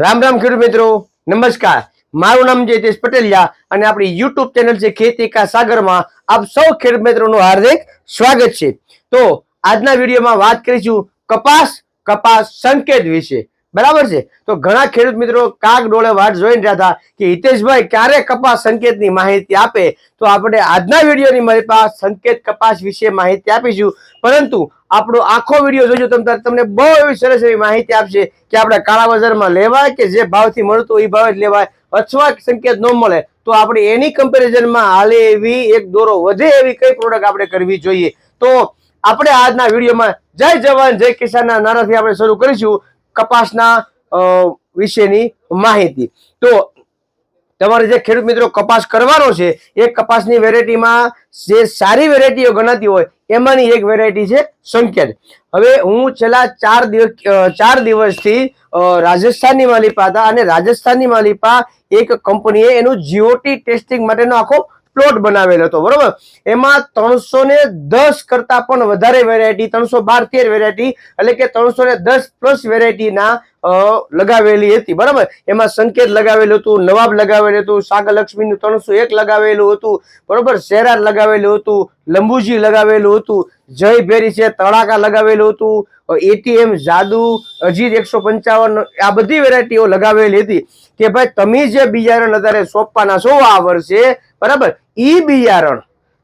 રામ રામ ખેડૂત મિત્રો, નમસ્કાર. મારું નામ છે પટેલિયા અને આપણી યુટ્યુબ ચેનલ છે ખેતી કા સાગરમાં આપ સૌ ખેડૂત મિત્રોનું હાર્દિક સ્વાગત છે. તો આજના વિડીયોમાં વાત કરીશું કપાસ કપાસ સંકેત વિશે. બરાબર છે? તો ઘણા ખેડૂત મિત્રો કાગ ડોળે વાટ જોઈને રહ્યા હતા કે હિતેશભાઈ, ક્યારે કપાસ સંકેતની માહિતી આપે? તો આપણે આજના વિડીયોની મારી પાસે સંકેત કપાસ વિશે માહિતી આપીશું. પરંતુ આપણો આખો વીડિયો જોજો, તમ તમને બહુ એવી સરસ એવી માહિતી આપશે કે આપણે કાળા બજારમાં લેવાય કે જે ભાવથી મળતું એ ભાવે જ લેવાય. અથવા સંકેત ન મળે, તો આપણે એની કમ્પેરિઝનમાં હાલે એવી એક દોરો વધે એવી કઈ પ્રોડક્ટ આપણે કરવી જોઈએ? તો આપણે આજના વિડીયોમાં જય જવાન, જય કિસાનના નારાથી આપણે શરૂ કરીશું. કપાસના વિશેની માહિતી. તો તમારે જે ખેડૂત મિત્રો કપાસ કરવાનો છે, એ કપાસની વેરાયટીમાં જે સારી વેરાયટીઓ ગણાતી હોય, એમાંની એક વેરાયટી છે સંકેત. હવે હું છેલ્લા ચાર દિવસ ચાર દિવસથી રાજસ્થાનની માલિપા હતા અને રાજસ્થાનની માલિપા એક કંપનીએ એનું જીઓટી ટેસ્ટિંગ માટેનો આખો પ્લોટ બનાવેલો હતો, બરોબર? એમાં ત્રણસો ને દસ કરતા પણ વધારે વેરાયટી ત્રણસો બાર તેર વેરાયટી એટલે કે ત્રણસો ને દસ પ્લસ વેરાયટીના લગાવેલી હતી, બરાબર? એમાં સંકેત લગાવેલું હતું, નવાબ લગાવેલું હતું, સાગરલક્ષ્મીનું ત્રણસો એક લગાવેલું હતું, બરોબર? શેરાર લગાવેલું હતું, લંબુજી લગાવેલું હતું, જય ભેરી છે, તડાકા લગાવેલું હતું એટીએમ, જાદુ, અજીત એકસો પંચાવન, આ બધી વેરાયટીઓ લગાવેલી હતી કે ભાઈ, તમે જે બિયારણ અત્યારે સોંપવાના છો, આ વર્ષે, બરાબર? ઈ બિયારણ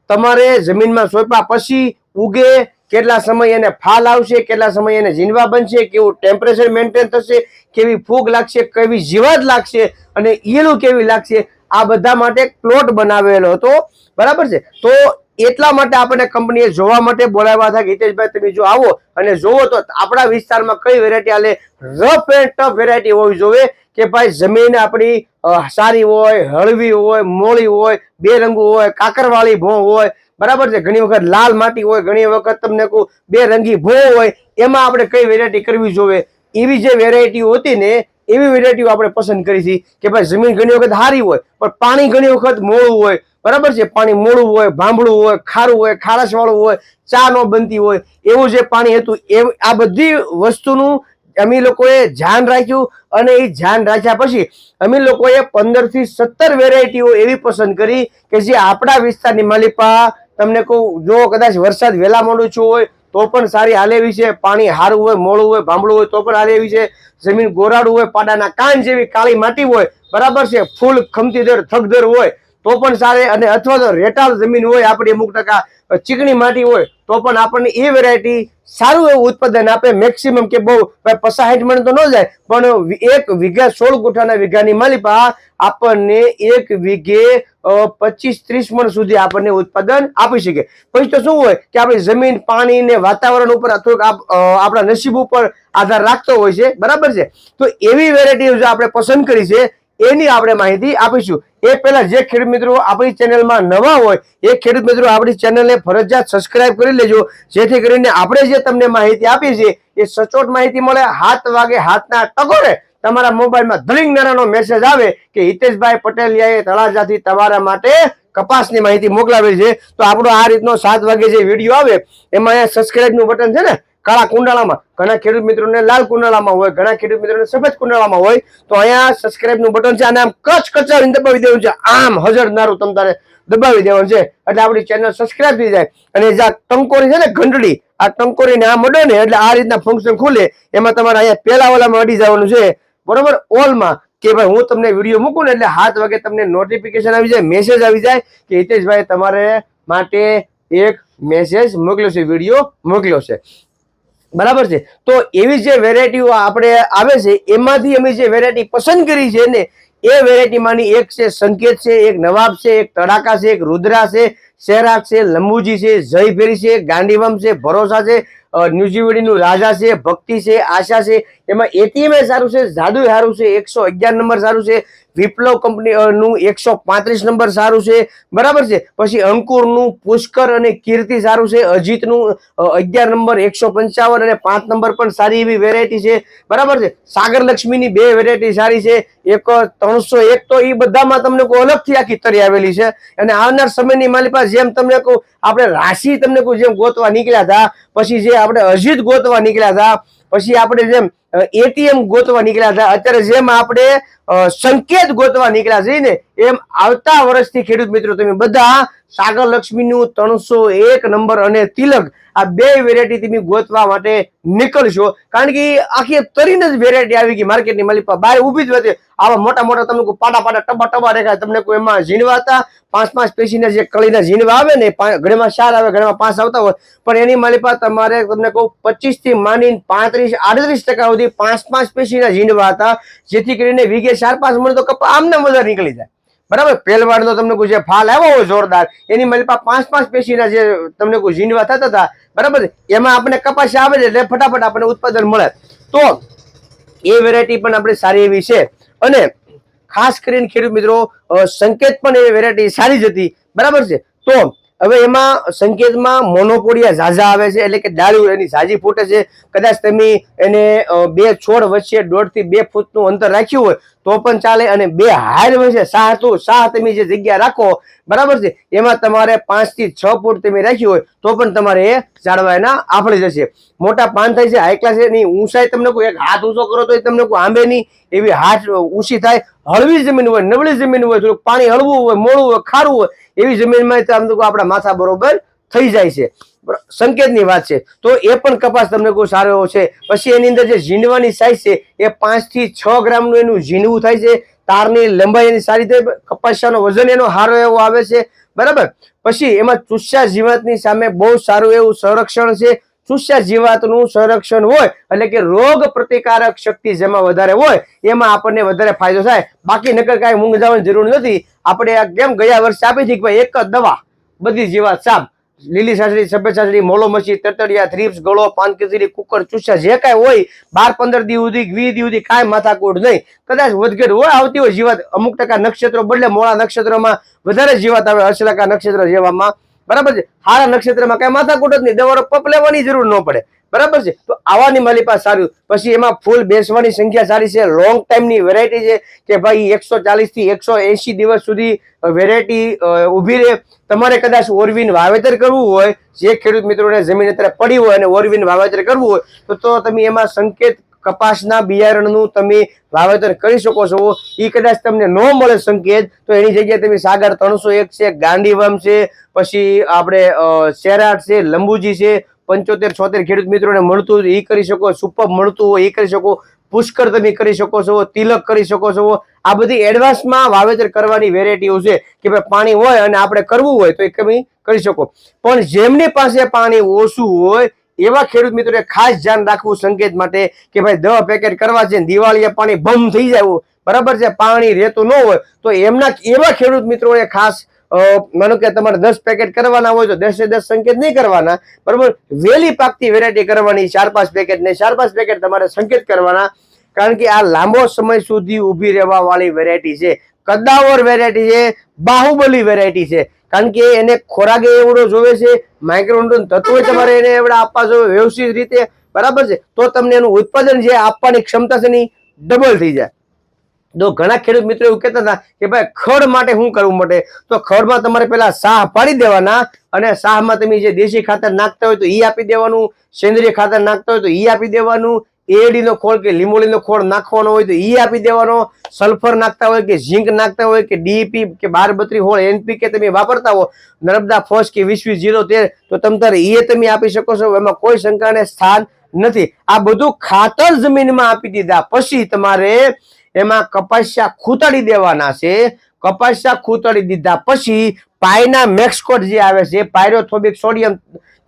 તમારે જમીનમાં સોંપ્યા પછી ઉગે, કેટલા સમય એને ફાલ આવશે, કેટલા સમય એને જીનવા બનશે, કેવું ટેમ્પરેચર મેન્ટેન થશે, કેવી ફૂગ લાગશે, કેવી જીવાત લાગશે અને ઈયળું કેવી લાગશે, આ બધા માટે પ્લોટ બનાવેલો હતો. બરાબર છે? તો એટલા માટે આપણે કંપનીએ જોવા માટે બોલાવ્યા હતા. કે હિતેશભાઈ તમે જો આવો અને જોવો તો આપણા વિસ્તારમાં કઈ વેરાયટી આલે રફ એન્ડ ટફ વેરાયટી હોવી જોઈએ. કે ભાઈ જમીન આપણી સારી હોય, હળવી હોય, મોળી હોય બેરંગું હોય, કાકરવાળી ભો હોય, બરાબર છે? ઘણી વખત લાલ માટી હોય, ઘણી વખત તમને કહું બેરંગી ભો હોય, એમાં આપણે કઈ વેરાયટી કરવી જોઈએ એવી જે વેરાયટીઓ હતી ને, એવી વેરાયટીઓ આપણે પસંદ કરી હતી કે ભાઈ જમીન ઘણી વખત સારી હોય, પણ પાણી ઘણી વખત મોળું હોય, બરાબર છે? પાણી મોળું હોય, ભાંભળું હોય, ખારું હોય, ખારસવાળું હોય, ચા ન બનતી હોય, એવું જે પાણી હતું, એ, આ બધી વસ્તુનું અમે લોકોએ ધ્યાન રાખ્યું અને એ ધ્યાન રાખ્યા પછી અમે લોકોએ પંદરથી સત્તર વેરાયટીઓ એવી પસંદ કરી કે જે આપણા વિસ્તારની માલિપા તમને કહું જો કદાચ વરસાદ વહેલા મોડું છું હોય તો પણ સારી હાલે એવી છે, પાણી હારું હોય મોળું હોય, ભાંભળું હોય તો પણ હાલે એવી છે, જમીન ગોરાડું હોય, પાડાના કાન જેવી કાળી માટી હોય, બરાબર છે, ફૂલ ખમતીદર થગદર હોય તો પણ સારી અને અથવા તો રેટાળ જમીન હોય આપણી અમુક ટકા ચીકણી માટી હોય તો પણ આપણને એ વેરાયટી સારું એવું ઉત્પાદન આપે. મેક્સિમમ કે બહુ પચાસ મણ તો ન જાય, પણ એક વીઘા સોળ ગુઠાના વીઘાની માલિપા આપણને એક વીઘે પચીસ ત્રીસ મણ સુધી આપણને ઉત્પાદન આપી શકે. પછી તો શું હોય કે આપણી જમીન, પાણી ને વાતાવરણ ઉપર થોડુંક આપણા નસીબ ઉપર આધાર રાખતો હોય છે. બરાબર છે? તો એવી વેરાયટી જો આપણે પસંદ કરી છે એની આપણે માહિતી આપીશું. એ પહેલા જે ખેડૂત મિત્રો આપણી ચેનલમાં નવા હોય, એ ખેડૂત મિત્રો આપણી ચેનલને ફરજિયાત સબસ્ક્રાઇબ કરી લેજો. જેથી કરીને આપણે જે તમને માહિતી આપીએ છીએ, એ સચોટ માહિતી મળે, હાથ વાગે હાથના ટકોરે તમારા મોબાઈલમાં ધલિંગ નારાનો મેસેજ આવે કે હિતેશભાઈ પટેલિયાએ તળાજાથી તમારા માટે કપાસની માહિતી મોકલાવી છે. તો આપણો આ રીતનો સાત વાગે જે વીડિયો આવે, એમાં અહીંયા સબસ્ક્રાઈબનું બટન છે ને કાળા કુંડાળામાં. ઘણા ખેડૂત મિત્રોને લાલ કુંડાળામાં હોય, ઘણા ખેડૂત મિત્રોને સફેદ કુંડાળામાં હોય. તો અહીંયા સબસ્ક્રાઇબનું બટન છે અને આમ કચ કચાવીને દબાવી દેવું છે. આમ હજરનારું તમ તારે દબાવી દેવાનું છે. એટલે આપણી ચેનલ સબસ્ક્રાઇબ થઈ જાય. અને જે આ ટંકોરી છે ને, ઘંટડી, આ ટંકોરીને આ મડો ને એટલે આ રીતના ફંક્શન ખુલે, એમાં તમારે અહીંયા પહેલા ઓલામાં અડી જવાનું છે. બરોબર? ઓલમાં કે ભાઈ હું તમને વીડિયો મૂકું ને, એટલે હાથ વાગે તમને નોટિફિકેશન આવી જાય મેસેજ આવી જાય કે હિતેશભાઈ તમારે માટે એક મેસેજ મોકલ્યો છે વીડિયો મોકલ્યો છે. બરાબર છે? તો એવી જે વેરાયટીઓ આપણે આવે છે, એમાંથી અમે જે વેરાયટી પસંદ કરી છે ને, એ વેરાયટીમાંની એક છે સંકેત છે, એક નવાબ છે, એક તડાકા છે, એક રુદ્રા છે, શેરાક છે, લંબુજી છે, જયભેરી છે, ગાંધીવમ છે, ભરોસા છે ન્યૂઝીવડીનું રાજા છે, ભક્તિ છે, આશા છે, એમાં એટીએમ સારું છે જાદુ સારું છે, એકસો અગિયાર નંબર સારું છે વિપ્લવ કંપની નું એકસો પાંત્રીસ નંબર સારું છે. બરાબર છે? પછી અંકુરનું પુષ્કર અને કીર્તિ સારું છે. અજીતનું અગિયાર નંબર, એકસો પંચાવન અને પાંચ નંબર પણ સારી એવી વેરાયટી છે. બરાબર છે? સાગર લક્ષ્મીની બે વેરાયટી સારી છે. એક ત્રણસો એક તો એ બધામાં તમને કોઈ અલગથી આખી તરી આવેલી છે. અને આવનાર સમયની મારી પાસે જેમ તમને કહું, આપણે રાશિ તમને કહું, જેમ ગોતવા નીકળ્યા હતા, પછી જે આપણે અજીત ગોતવા નીકળ્યા હતા, પછી આપણે જેમ એટીએમ ગોતવા નીકળ્યા હતા. અત્યારે જેમ આપણે સંકેત ગોતવા નીકળ્યા છીએ ને, એમ આવતા વર્ષથી ખેડૂત મિત્રો તમે બધા સાગર લક્ષ્મીનું ત્રણસો એક નંબર અને તિલક આ બે વેરાયટી તમે ગોતવા માટે નીકળશો. કારણ કે આખી તરીને જ વેરાયટી આવી ગઈ માર્કેટની માલિક. બહાર ઊભી જ હતી આવા મોટા મોટા તમને પાટા પાટા ટબા ટબા રેખાય તમને કોઈ એમાં ઝીણવા હતા? પાંચ પાંચ પેશીના જે કળીના ઝીણવા આવે ને ઘણીમાં ચાર આવે ઘણીમાં પાંચ આવતા હોય. પણ એની માલિપા તમારે તમને કહું પચીસથી માંડીને પાંત્રીસ, આડત્રીસ ટકા સુધી પાંચ પાંચ પેશીના ઝીંડવા હતા જેથી કરીને વીઘે ચાર પાંચ મણ તો કપા આમને વધારે નીકળી જાય. બરાબર? પહેલવાડનો તમને કોઈ જે ફાલ આવ્યો હોય જોરદાર, એની માલિપા પાંચ પાંચ પેશીના જે તમને કોઈ ઝીણવા થતા હતા, બરાબર? એમાં આપણે કપાસ આવે છે એટલે ફટાફટ આપણને ઉત્પાદન મળે. તો એ વેરાયટી પણ આપણે સારી એવી છે. અને ખાસ કરીને ખેડૂત મિત્રો સંકેત પણ એ વેરાયટી સારી જ હતી. બરાબર છે? તો હવે એમાં સંકેતમાં મોનોપોડિયા ઝાઝા આવે છે, એટલે કે ડાળીઓ એની ઝાઝી ફૂટે છે. કદાચ તમે એને બે છોડ વચ્ચે દોઢથી બે ફૂટનું અંતર રાખ્યું હોય તો પણ ચાલે અને બે હાર વચ્ચે સાહ તો સાહ તમે જે જગ્યા રાખો, બરાબર છે? એમાં તમારે પાંચથી છ ફૂટ તમે રાખી હોય, તો પણ તમારે એ ઝાડવા એના આફળે જશે. મોટા પાન થાય છે હાઈ ક્લાસ એની ઊંચાઈ તમને કોઈ એક હાથ ઊંચો કરો તો તમને કોઈ આંબે નહીં, એવી હાથ ઊંચી થાય. હળવી જમીન હોય, નબળી જમીન હોય, થોડુંક પાણી હળવું હોય મોળું હોય, ખારું હોય, એવી જમીનમાં આપણા માથા બરોબર થઈ જાય છે. સંકેતની વાત છે. તો એ પણ કપાસ તમને કોઈ સારો એવો છે. પછી એની અંદર જે ઝીંડવાની સાઈઝ છે, એ પાંચથી છ ગ્રામનું એનું ઝીંડવું થાય છે. તારની લંબાઈ એની સારી રીતે કપાસિયાનો વજન એનો સારો એવો આવે છે. બરાબર? પછી એમાં ચુસ્યા જીવાતની સામે બહુ સારું એવું સંરક્ષણ છે. ચુસ્યા જીવાતનું સંરક્ષણ હોય, એટલે કે રોગ પ્રતિકારક શક્તિ જેમાં વધારે હોય, એમાં આપણને વધારે ફાયદો થાય. બાકી નકર કાંઈ મૂંગ જવાની જરૂર નથી. આપણે આ કેમ ગયા વર્ષે આપી હતી કે ભાઈ એક જ દવા, બધી જીવાત સાપ લીલી સાસરી, સફેદ સાસરી, મોલો મસી તતડિયા થ્રીપ્સ ગળો, પાનકેસરી, કુકર ચૂસા જે કાંઈ હોય, બાર પંદર દી સુધી, વીસ દી સુધી કાંઈ માથાકૂટ નહીં. કદાચ વધઘટ હોય, આવતી હોય જીવાત, અમુક ટકા નક્ષત્રો બદલે મોળા નક્ષત્રમાં વધારે જીવાત આવે અશ્લકા નક્ષત્ર જેવામાં. બરાબર છે? હારા નક્ષત્રમાં કાંઈ માથાકૂટ જ નહીં. દવારો પપ લેવાની જરૂર ન પડે. બરાબર છે? તો આવાની માલી પાસે સારું. પછી એમાં ફૂલ બેસવાની સંખ્યા સારી છે. લોંગ ટાઈમની વેરાયટી છે કે ભાઈ એકસો ચાલીસથી એકસો એસી દિવસ સુધી વેરાયટી ઊભી રહે. તમારે કદાચ ઓરવીન વાવેતર કરવું હોય, જે ખેડૂત મિત્રોને જમીન અત્યારે પડી હોય અને ઓરવીન વાવેતર કરવું હોય, તો તમે એમાં સંકેત કપાસના બિયારણનું તમે વાવેતર કરી શકો છો. એ કદાચ તમને ન મળે સંકેત, તો એની જગ્યાએ તમે સાગર ત્રણસો એક છે ગાંધીવમ છે, પછી આપણે સેરાટ છે, લંબુજી છે પંચોતેર, છોતેર ખેડૂત મિત્રોને મળતું એ કરી શકો, સુપર મળતું હોય એ કરી શકો પુષ્કર તમે કરી શકો છો, તિલક કરી શકો છો. આ બધી એડવાન્સમાં વાવેતર કરવાની વેરાયટીઓ છે કે ભાઈ પાણી હોય અને આપણે કરવું હોય તો એ તમે કરી શકો. પણ જેમની પાસે પાણી ઓછું હોય, એવા ખેડૂત મિત્રોએ ખાસ ધ્યાન રાખવું સંકેત માટે કે ભાઈ દવા પેકેટ કરવા છે દિવાળીએ પાણી બમ થઈ જાય બરાબર છે? પાણી રહેતું ન હોય તો એમના, એવા ખેડૂત મિત્રોએ ખાસ માનો કે તમારે દસ પેકેટ કરવાના હોય તો દસે દસ સંકેત નહીં કરવાના. બરાબર? વેલી પાકતી વેરાયટી કરવાની, ચાર પાંચ પેકેટ ને ચાર પાંચ પેકેટ તમારે સંકેત કરવાના. કારણ કે આ લાંબો સમય સુધી ઊભી રહેવા વાળી વેરાયટી છે. કદાવર વેરાયટી છે, બાહુબલી વેરાયટી છે. કારણ કે એને ખોરાક એવડો જોવે છે માઇક્રોન્યુટ્રન તત્વો તમારે એને એવડા આપવા જોવે, વ્યવસ્થિત રીતે. બરાબર છે? તો તમને એનું ઉત્પાદન જે આપવાની ક્ષમતા છે ડબલ થઈ જાય. તો ઘણા ખેડૂત મિત્રો એવું કહેતા હતા કે ભાઈ ખડ માટે શું કરવું માટે? તો ખડમાં તમારે પેલા સાહ પાડી દેવાના અને સાહમાં તમે જે દેશી ખાતર નાખતા હોય તો ઈ આપી દેવાનું, સેન્દ્રિય ખાતર નાખતા હોય તો ઈ આપી દેવાનું, એડીનો ખોળ કે લીંબોળીનો ખોળ નાખવાનો હોય તો ઈ આપી દેવાનો, સલ્ફર નાખતા હોય કે ઝીંક નાખતા હોય કે ડીપી કે બાર બત્રી હોળ એનપીકે તમે વાપરતા હો, નર્મદા ફોસ કે વીસ વીસ જીરો તેર, તો તમ તારે એ તમે આપી શકો છો, એમાં કોઈ શંકાને સ્થાન નથી. આ બધું ખાતર જમીનમાં આપી દીધા. પછી તમારે એમાં કપાસિયા ખૂતડી દેવાના છે. કપાસિયા ખૂતડી દીધા પછી પાયના મેક્સકોટ જે આવે છે, પાયરોથોબિક સોડિયમ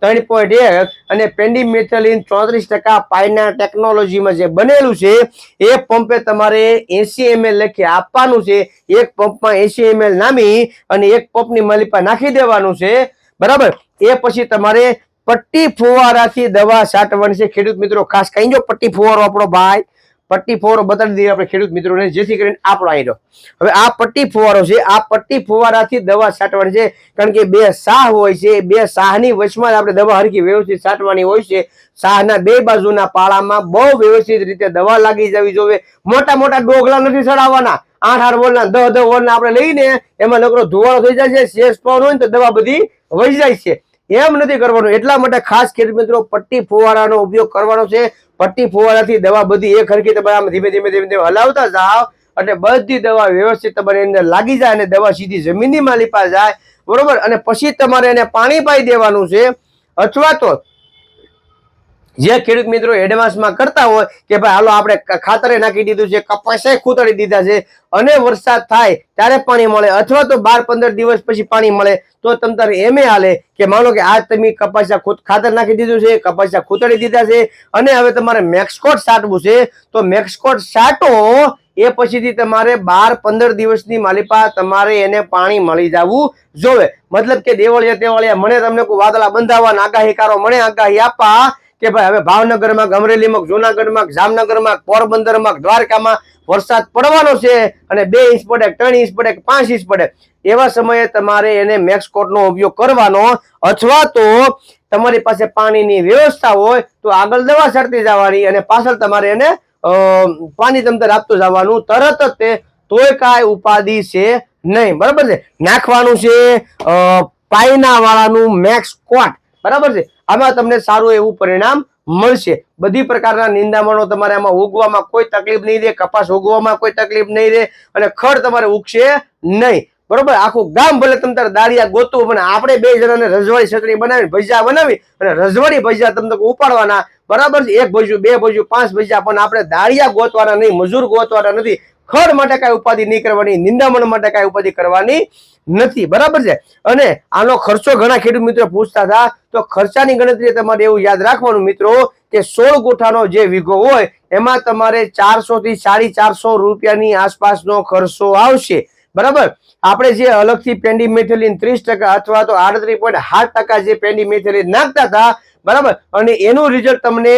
ત્રણ પોઈન્ટ એક અને પેન્ડીમેથલિન ચોત્રીસ ટકા પાયના ટેકનોલોજીમાં જે બનેલું છે, એ પંપે તમારે એસી એમએલ લખી આપવાનું છે. એક પંપમાં એસી એમએલ નામી અને એક પંપની મલિપા નાખી દેવાનું છે. બરાબર? એ પછી તમારે પટ્ટી ફુવારાથી દવા છાંટવાની છે. ખેડૂત મિત્રો, ખાસ કહીજો પટ્ટી ફુવારો આપણો ભાઈ પટ્ટી ફુવારો બતાવી દઈએ આપણે ખેડૂત મિત્રોને, જેથી કરીને આપણો રહ્યો હવે આ પટ્ટી ફુવારો છે, આ પટ્ટી ફુવારાથી દવા છાંટવાની છે, કારણ કે બે સાહ હોય છે, બે સાહની વચમાં આપણે દવા હરકી વ્યવસ્થિત છાંટવાની હોય છે. સાહના બે બાજુના પાળામાં બહુ વ્યવસ્થિત રીતે દવા લાગી જવી જોઈએ. મોટા મોટા ડોગલા નથી ચડાવવાના. આઠ આઠ વોલના દહ દહ વોલના આપણે લઈને એમાં નકરો ધોવાળો થઈ જાય છે, શેષ પાવર હોય ને તો દવા બધી વહી જાય છે. એમ નથી કરવાનું. એટલા માટે ખાસ ખેડૂત મિત્રો, પટ્ટી ફુવારાનો ઉપયોગ કરવાનો છે. પટ્ટી ફુવારાથી દવા બધી એક હરખી તમે આમ ધીમે ધીમે ધીમે ધીમે હલાવતા જાઓ એટલે બધી દવા વ્યવસ્થિત તમારી અંદર લાગી જાય અને દવા સીધી જમીનની માલિપા જાય. બરોબર? અને પછી તમારે એને પાણી પાઈ દેવાનું છે. અથવા તો જે ખેડૂત મિત્રો એડવાન્સમાં કરતા હોય કે ભાઈ હાલો આપણે ખાતરે નાખી દીધું છે, કપાસે ખૂતળી દીધા છે અને વરસાદ થાય ત્યારે પાણી મળે અથવા તો બાર પંદર દિવસ પછી પાણી મળે તો તમ તારે એમે હાલે કે માનો કે આજ તમે કપાસા ખાતર નાખી દીધું છે કપાસા ખૂતળી દીધા છે અને હવે તમારે મેક્સકોટ સાટવું છે, તો મેક્સકોટ સાટો એ પછીથી તમારે બાર પંદર દિવસની માલિપા તમારે એને પાણી મળી જવું જોવે. મતલબ કે દેવળિયા તેવળિયા મને તમને કોઈ વાદળા બંધાવવા આગાહીકારો મને આગાહી આપવા કે ભાઈ હવે ભાવનગરમાં, અમરેલીમાં, જુનાગઢમાં, જામનગરમાં, પોરબંદરમાં, દ્વારકામાં વરસાદ પડવાનો છે અને બે ઇંચ પડે, ત્રણ ઇંચ પડે પાંચ ઇંચ પડે, એવા સમયે તમારે એને મેક્સ કોટનો ઉપયોગ કરવાનો અથવા તો તમારી પાસે પાણીની વ્યવસ્થા હોય તો આગળ દવા છાંટતી જવાની અને પાછળ તમારે એને પાણી તમતર આપતું જવાનું. તરત જ તે તોય કાંઈ ઉપાધિ છે નહીં. બરાબર છે? નાખવાનું છે પાયના વાળાનું મેક્સ કોટ. બરાબર છે? આમાં તમને સારું એવું પરિણામ મળશે. બધી પ્રકારના નિંદામણો તમારે આમાં ઉગવામાં કોઈ તકલીફ નહીં રહે, કપાસ ઉગવામાં કોઈ તકલીફ નહીં રહે અને ખડ તમારે ઉગશે નહીં. બરોબર? આખું ગામ ભલે તમે તારે દાળિયા ગોતવું, પણ આપણે બે જણાને રજવાડી સકડી બનાવી ભજીયા બનાવી અને રજવાડી ભજીયા તમને ઉપાડવાના. બરાબર એક ભજ્યું, બે ભજ્યું, પાંચ ભજીયા, પણ આપણે દાળિયા ગોતવાના નહીં, મજૂર ગોતવાના નથી. ખડ માટે કાંઈ ઉપાધિ નહીં કરવાની, નિંદામણ માટે કાંઈ ઉપાધિ કરવાની નથી. બરાબર છે? અને આનો ખર્ચો ઘણા ખેડૂત મિત્રો પૂછતા હતા. તો ખર્ચાની ગણતરી તમારે એવું યાદ રાખવાનું મિત્રો કે સોળ ગોઠાનો જે વીઘો હોય, એમાં તમારે ચારસો થી સાડી ચારસો રૂપિયાની આસપાસનો ખર્ચો આવશે. બરાબર? આપણે જે અલગથી પેન્ડી મેથેલિન ત્રીસ ટકા અથવા તો આડત્રીસ પોઈન્ટ સાત ટકા જે પેન્ડી મેથેલિન નાખતા હતા બરાબર? અને એનું રિઝલ્ટ તમને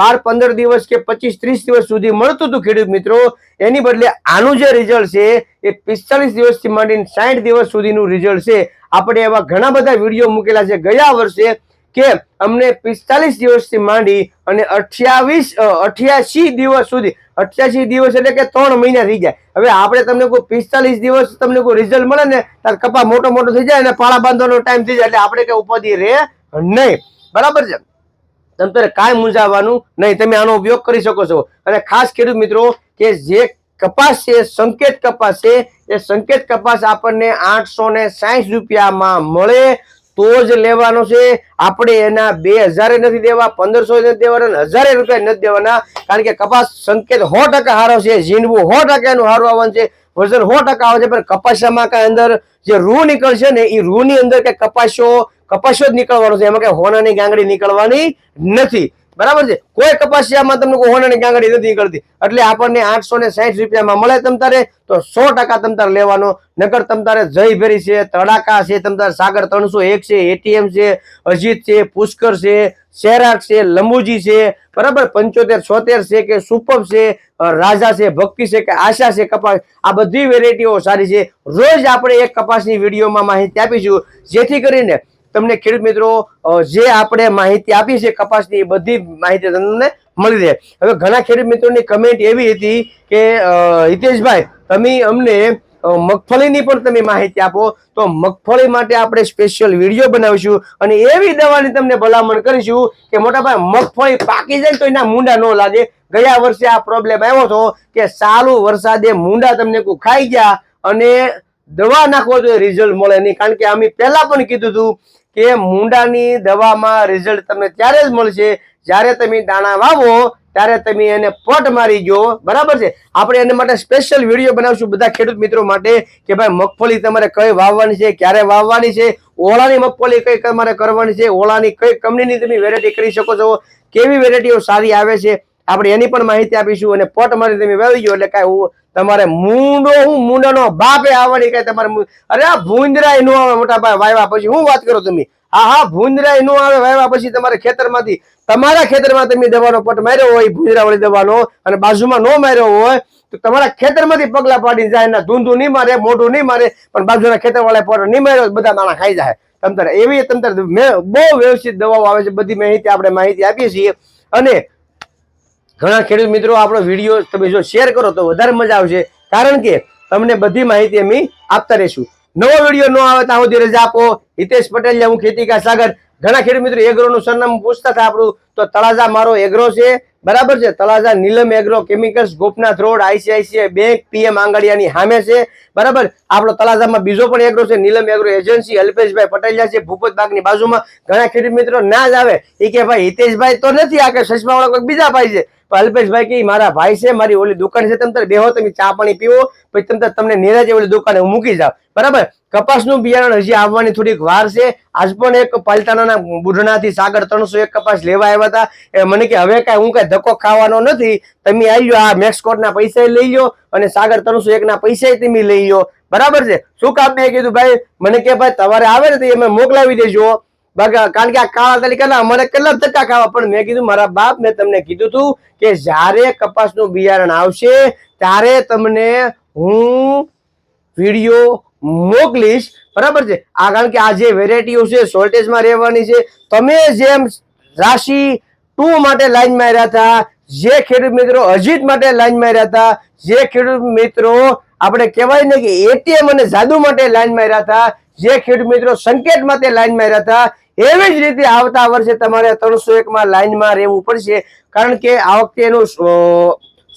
બાર, પંદર દિવસ કે પચીસ, ત્રીસ દિવસ સુધી મળતું હતું ખેડૂત મિત્રો. એની બદલે આનું જે રિઝલ્ટ છે, એ પિસ્તાલીસ દિવસથી માંડીને સાઠ દિવસ સુધીનું રિઝલ્ટ છે. આપણે એવા ઘણા બધા વીડિયો મૂકેલા છે ગયા વર્ષે કે અમને પિસ્તાલીસ દિવસથી માંડી અને અઠ્યાવીસ અઠ્યાસી દિવસ સુધી, અઠ્યાસી દિવસ એટલે કે ત્રણ મહિના થઈ જાય. હવે આપણે તમને કોઈ પિસ્તાલીસ દિવસ તમને કોઈ રિઝલ્ટ મળે ને ત્યારે કપા મોટો મોટો થઈ જાય અને પાળા બાંધવાનો ટાઈમ થઈ જાય એટલે આપણે કઈ ઉપાધિ રહે નહીં. બરાબર છે? તમારે કાંઈ મૂંઝાવાનું નહીં. તમે આનો ઉપયોગ કરી શકો છો. અને ખાસ ખેડૂત મિત્રો, કે જે કપાસ છે, સંકેત કપાસ છે, એ સંકેત કપાસ આપણને આઠસો ને સાહીઠ રૂપિયામાં મળે તો જ લેવાનો છે. આપણે એના બે હજારે નથી દેવા, પંદરસો નથી દેવાના હજારે રૂપિયા નથી દેવાના. કારણ કે કપાસ સંકેત સો ટકા સારો છે. ઝીંડવું સો ટકાનું હારું આવવાનું છે. વજન સો ટકા આવે છે. પણ કપાસામાં કાંઈ અંદર જે રૂ નીકળશે ને એ રૂની અંદર કે કપાસ્યો કપાસ્યો જ નીકળવાનો છે. એમાં કઈ હોનાની ગાંગડી નીકળવાની નથી. બરાબર છે? કોઈ કપાસિયામાં તમને હોનાની ગાંગડી નથી નીકળતી. એટલે આપણને આઠસો ને સાહીઠ રૂપિયામાં મળે તમ તારે, તો સો ટકા તમ તારે લેવાનો. નગર તમ તારે જયભેરી છે, તડાકા છે તમતારે સાગર ત્રણસો એક છે, એટીએમ છે, અજીત છે, પુષ્કર છે, શેરાક છે, લંબુજી છે, બરાબર? પંચોતેર, છોતેર છે કે સુપમ છે રાજા છે, ભક્તિ છે કે આશા છે, કપાસ. આ બધી વેરાયટીઓ સારી છે. રોજ આપણે એક કપાસની વિડીયોમાં માહિતી આપીશું. જેથી કરીને તમને ખેડૂત મિત્રો જે આપણે માહિતી આપી છે કપાસની બધી માહિતી તમને મળી રહે. હવે ઘણા ખેડૂત મિત્રોની કમેન્ટ એવી હતી કે હિતેશભાઈ, તમે અમને મગફળીની પણ તમે માહિતી આપો. તો મગફળી માટે આપણે સ્પેશિયલ વીડિયો બનાવીશું અને એવી દવાની તમને ભલામણ કરીશું કે મોટાભાઈ મગફળી પાકી જાય તો એના મુંડા ન લાગે. ગયા વર્ષે આ પ્રોબ્લેમ આવ્યો હતો કે સારું વરસાદે મુંડા તમને કોઈ ખાઈ ગયા અને દવા નાખવો તો રિઝલ્ટ મળે નહીં. કારણ કે અમે પહેલા પણ કીધું હતું કે મૂંડાની દવામાં રિઝલ્ટ તમને ત્યારે જ મળશે જ્યારે તમે દાણા વાવો, ત્યારે તમે એને પટ મારી જો બરાબર છે? આપણે એના માટે સ્પેશિયલ વીડિયો બનાવશું બધા ખેડૂત મિત્રો માટે કે ભાઈ મગફળી તમારે કઈ વાવવાની છે, ક્યારે વાવવાની છે, ઓળાની મગફળી કઈ તમારે કરવાની છે, ઓળાની કઈ કંપનીની તમે વેરાયટી કરી શકો છો, કેવી વેરાયટીઓ સારી આવે છે આપણે એની પણ માહિતી આપીશું અને પોટ મારી તમે વાવી ગયો એટલે કાંઈ તમારે મૂંડો, હું મૂંડાનો બાપે આવવાની કઈ તમારે અરે આ ભૂંદરાય નો આવે મોટા ભાઈ વાવ્યા પછી. હું વાત કરો તમે? હા હા, ભૂંદરાય નો આવે વાવ્યા પછી તમારે ખેતરમાંથી તમારા ખેતરમાં તમે દવાનો પટ માર્યો હોય ભૂંદરા વાળી દવાનો, અને બાજુમાં નો માર્યો હોય, તો તમારા ખેતરમાંથી પગલા પાડી જાય ના ધૂંધું નહીં મારે, મોઢું નહીં મારે, પણ બાજુના ખેતર વાળા પટ નહીં માર્યો, બધા દાણા ખાઈ જાય. તમતર એવી તમતર બહુ વ્યવસ્થિત દવાઓ આવે છે, બધી માહિતી આપણે માહિતી આપીએ છીએ. અને ઘણા ખેડૂત મિત્રો આપણો વીડિયો તમે જો શેર કરો તો વધારે મજા આવશે. કારણ કે તમને બધી માહિતી અમે આપતા રહીશું. નવો વીડિયો ન આવે ત્યાં સુધી રજા આપો. હિતેશ પટેલ હું ખેતી કા સાગર. ઘણા ખેડૂત મિત્રો એગ્રો નું સરનામું પૂછતા હતા આપણું. તો તળાજા મારો એગ્રો છે. બરાબર છે? Talaja Neelam agro chemicals Gopnath road, ICICI bank, PM આંગડિયાની સામે છે. બરાબર? આપણો તળાજામાં બીજો પણ એગ્રો છે, નીલમ એગ્રો એજન્સી અલ્પેશભાઈ પટેલિયા છે, ભૂપત બાગની બાજુમાં. ઘણા ખેડૂત મિત્રો ના જ આવે. એ કે ભાઈ, હિતેશભાઈ તો નથી આ કે સસમાવાળા વાળા કોઈ બીજા ભાઈ છે. પણ અલ્પેશભાઈ કે મારા ભાઈ છે, મારી ઓલી દુકાન છે, તમે બેહો, તમે ચા પાણી પીવો, પછી તમે તમને નિરાજે ઓલી દુકાને હું મૂકી જાવ બરાબર? કપાસનું બિયારણ હજી આવવાની થોડીક વાર છે. આજ પણ એક પાલતાના બુઢણાથી સાગર ત્રણસો એક કપાસ લેવા આવ્યા હતા. એ મને કે, હવે કાંઈ હું કાંઈ ધક્કો ખાવાનો નથી. તમે આવી આ મેક્સકોટના પૈસા લઈ લો અને સાગર ત્રણસો એકના પૈસા તમે લઈ લો બરાબર છે? શું કામ મેં કીધું, ભાઈ, મને કે, ભાઈ, તમારે આવે ને તો એ મોકલાવી દેજો. કારણ કે આ કાળા તરીકે અમારે કેટલા ધક્કા ખાવા, પણ મેં કીધું, મારા બાપ મેં તમને કીધું હતું કે જ્યારે કપાસનું બિયારણ આવશે, ત્યારે તમને હું વીડિયો મોકલીશ. બરાબર છે? આ કારણ કે આ જે વેરાયટીઓ છે શોર્ટેજમાં રહેવાની છે, તમે જેમ રાશિ ટુ માટે લાઈન માર્યા હતા, જે ખેડૂત મિત્રો અજીત માટે લાઈન માર્યા હતા, જે ખેડૂત મિત્રો આપણે કહેવાય ને કે એટીએમ અને જાદુ માટે લાઈન માર્યા હતા, જે ખેડૂત મિત્રો સંકેત માટે લાઈન માર્યા હતા, એવી જ રીતે આવતા વર્ષે તમારે ત્રણસો એકમાં લાઇનમાં રહેવું પડશે. કારણ કે આ વખતે એનું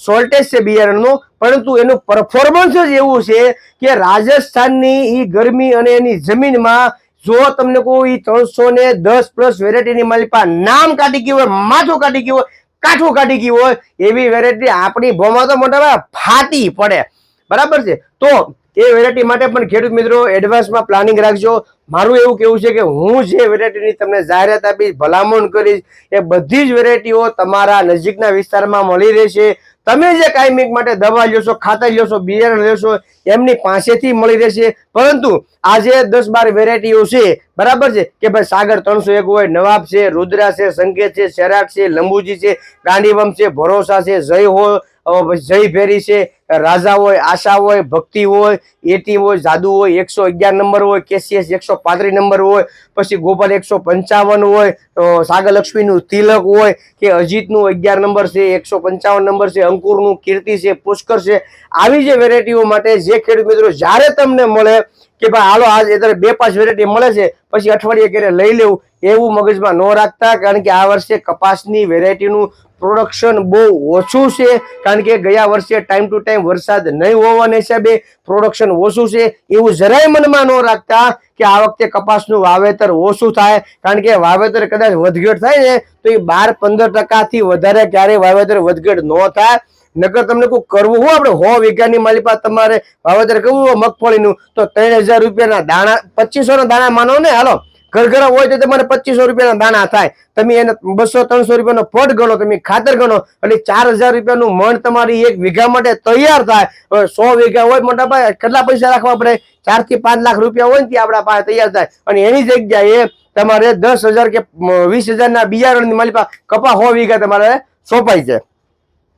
શોર્ટેજ છે બિયારણનું, પરંતુ એનું પરફોર્મન્સ જ એવું છે કે રાજસ્થાનની એ ગરમી અને એની જમીનમાં જો તમને કોઈ ત્રણસો ને દસ પ્લસ વેરાયટીની માલિપા નામ કાઢી ગયું હોય, માથું કાઢી ગયું હોય, કાઠું કાઢી ગયું હોય, એવી વેરાયટી આપણી ભોમાં તો મોટા ફાટી પડે. બરાબર છે? તો એ વેરાયટી માટે પણ ખેડૂત મિત્રો એડવાન્સમાં પ્લાનિંગ રાખજો. મારું એવું કેવું છે કે હું જે વેરાયટીની તમને જાહેરાત આપીશ, ભલામણ કરીશ, એ બધી જ વેરાયટીઓ તમારા નજીકના વિસ્તારમાં મળી રહેશે. તમે જે કાયમિક માટે દવા લેશો, ખાતર લેશો બિયારણ લેશો, એમની પાસેથી મળી રહેશે. પરંતુ આજે દસ બાર વેરાયટીઓ છે, બરાબર છે? કે ભાઈ સાગર ત્રણસો એક હોય, નવાબ છે, રુદ્રા છે, સંકેત છે શેરાટ છે, લંબુજી છે, ગાંધીવમ છે, ભરોસા છે, જય હો જય ભેરી છે રાજા હોય, આશા હોય, ભક્તિ હોય, એટી હોય, જાદુ હોય, એકસો અગિયાર નંબર હોય, કેસીએસ એકસો પાંત્રીસ નંબર હોય, પછી ગોપાલ એકસો પંચાવન હોય, તો સાગર તિલક હોય, કે અજીતનું અગિયાર નંબર છે, એકસો પંચાવન નંબર છે, અંકુરનું કીર્તિ છે, પુષ્કર છે. આવી જે વેરાયટીઓ માટે જે ખેડૂત મિત્રો જ્યારે તમને મળે કે ભાઈ હાલો, આજ બે પાંચ વેરાયટી મળે છે, પછી અઠવાડિયે ક્યારે લઈ લેવું, એવું મગજમાં ન રાખતા, કારણ કે આ વર્ષે કપાસની વેરાયટીનું પ્રોડક્શન બહુ ઓછું છે, કારણ કે ગયા વર્ષે ટાઈમ ટુ ટાઈમ વરસાદ નહીં હોવાના હિસાબે પ્રોડક્શન ઓછું છે. એવું જરાય મનમાં ન રાખતા કે આ વખતે કપાસનું વાવેતર ઓછું થાય, કારણ કે વાવેતર કદાચ વધઘટ થાય ને, તો એ બાર પંદર ટકાથી વધારે ક્યારેય વાવેતર વધઘટ ન થાય. નગર તમને કોઈ કરવું હોય, આપણે હો વીઘાની પાસે તમારે વાવેતર કરવું હોય મગફળીનું, તો ત્રણ હજાર રૂપિયાના દાણા, પચીસો ના દાણા માનો ને, હાલો. ઘર ઘર હોય તો તમારે પચીસો રૂપિયાના દાણા થાય. તમે એને બસો, ત્રણસો રૂપિયાનો પટ ગણો, તમે ખાતર ગણો, એટલે ચાર હજાર રૂપિયાનું મણ તમારી એક વીઘા માટે તૈયાર થાય. સો વીઘા હોય મોટા ભાઈ, કેટલા પૈસા રાખવા પડે? ચારથી પાંચ લાખ રૂપિયા હોય ને ત્યાં આપણા પાસે તૈયાર થાય. અને એની જગ્યાએ તમારે દસ હજાર કે વીસ હજારના બિયારણની માલિકા કપા હો વીઘા તમારે સોંપાય જાય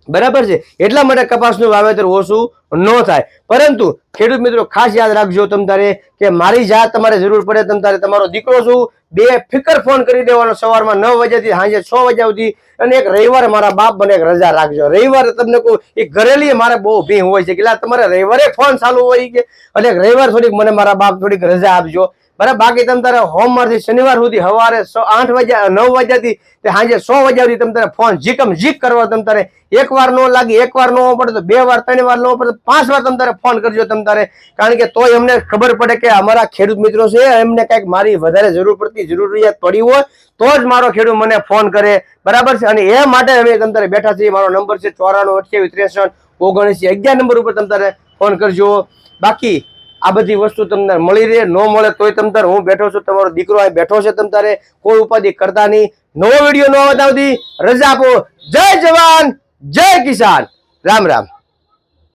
બરાબર છે? એટલા માટે કપાસનું વાવેતર ઓછું ન થાય. પરંતુ ખેડૂત મિત્રો, ખાસ યાદ રાખજો તમ તારે કે મારી જાત તમારે જરૂર પડે તમ તારે તમારો દીકરો છું. બે ફિકર ફોન કરી દેવાનો સવારમાં નવ વાગ્યાથી સાંજે છ વાગ્યા સુધી. અને એક રવિવારે મારા બાપ મને એક રજા રાખજો. રવિવારે તમને કહું એ ઘરેલી મારે બહુ ભીં હોય છે. કે તમારે રવિવારે ફોન ચાલુ હોય કે, અને રવિવાર થોડીક મને મારા બાપ થોડીક રજા આપજો. બરાબર? બાકી તમે તારે હોમવર્કથી શનિવાર સુધી સવારે આઠ વાગ્યા નવ વાગ્યાથી સાંજે સો વાગ્યા સુધી તમે તારે ફોન જીકમ જીક કરવા તમે તારે એક વાર ન લાગે, એક વાર ન પડે તો બે વાર, ત્રણ વાર નો પડે પાંચ વાર તમે ફોન કરજો તમે તારે. કારણ કે તોય અમને ખબર પડે કે અમારા ખેડૂત મિત્રો છે, એમને કંઈક મારી વધારે જરૂર પડતી જરૂરિયાત પડી હોય, તો જ મારો ખેડૂત મને ફોન કરે. બરાબર છે? અને એ માટે અમે તમે તારે બેઠા છીએ. મારો નંબર છે ચોરાણું, અઠ્યાવીસ, ત્રેસઠ, ઓગણીસ, અગિયાર નંબર ઉપર તમે તારે ફોન કરજો. બાકી આ બધી વસ્તુ તમને મળી રહે, ન મળે તોય તમ તાર હું બેઠો છું, તમારો દીકરો અહીં બેઠો છે તમ તારે, કોઈ ઉપાધિ કરતા નહીં. નવો વીડિયો ન સુધી રજા આપો. જય જવાન, જય કિસાન. રામ રામ.